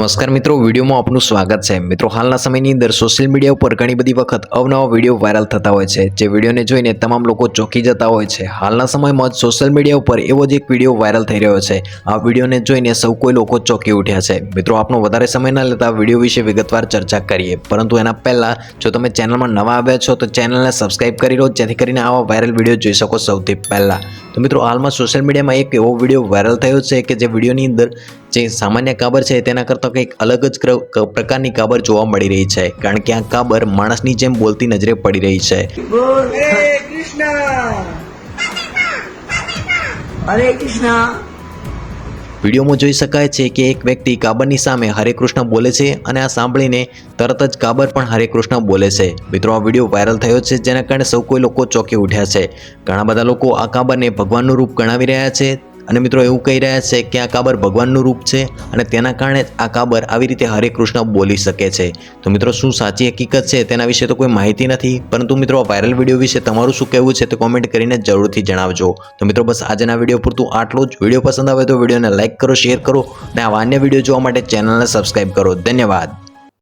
નમસ્કાર મિત્રો, વિડીયોમાં આપનું સ્વાગત છે. મિત્રો, હાલના સમયની અંદર સોશિયલ મીડિયા ઉપર ઘણી બધી વખત અવનવા વીડિયો વાયરલ થતા હોય છે, જે વિડીયોને જોઈને તમામ લોકો ચોંકી જતા હોય છે. હાલના સમયમાં જ સોશિયલ મીડિયા ઉપર એવો જ એક વીડિયો વાયરલ થઈ રહ્યો છે. આ વિડીયોને જોઈને સૌ કોઈ લોકો ચોંકી ઉઠ્યા છે. મિત્રો, આપનો વધારે સમય ના લેતા વીડિયો વિશે વિગતવાર ચર્ચા કરીએ. પરંતુ એના પહેલાં, જો તમે ચેનલમાં નવા આવ્યા છો, તો ચેનલને સબસ્ક્રાઇબ કરી લો, જેથી કરીને આવા વાયરલ વીડિયો જોઈ શકો સૌથી પહેલાં. તો મિત્રો, હાલમાં સોશિયલ મીડિયામાં એક એવો વીડિયો વાયરલ થયો છે કે જે વિડીયોની અંદર જે સામાન્ય કાબર છે તેના કરતાં કંઈક અલગ જ ક્ર- પ્રકારની કાબર જોવા મળી રહી છે. કારણ કે આ કાબર માણસની જેમ બોલતી નજરે પડી રહી છે. હરે કૃષ્ણ! વિડીયોમાં જોઈ શકાય છે કે એક વ્યક્તિ કાબરની સામે હરે કૃષ્ણ બોલે છે અને આ સાંભળીને તરત જ કાબર પણ હરે કૃષ્ણ બોલે છે. મિત્રો આ વીડિયો વાયરલ થયો છે જેના કારણે સૌ કોઈ લોકો ચોંકી ઉઠ્યા છે. ઘણા બધા લોકો આ કાબરને ભગવાનનું રૂપ ગણાવી રહ્યા છે. અને મિત્રો એવું કહી રહ્યા છે કે આ કાબર ભગવાનનું રૂપ છે અને તેના કારણે આ કાબર આવી રીતે હરે કૃષ્ણ બોલી શકે છે. તો મિત્રો શું સાચી હકીકત છે તેના વિશે તો કોઈ માહિતી નથી, પરંતુ મિત્રો આ વાયરલ વીડિયો વિશે તમારું શું કહેવું છે તે કોમેન્ટ કરીને જરૂરથી જણાવજો. તો મિત્રો બસ આજના વીડિયો પૂરતું આટલું જ. વીડિયો પસંદ આવે તો વિડીયોને લાઇક કરો શેર કરો અને આવા અન્ય વીડિયો જોવા માટે ચેનલને સબસ્ક્રાઇબ કરો. ધન્યવાદ.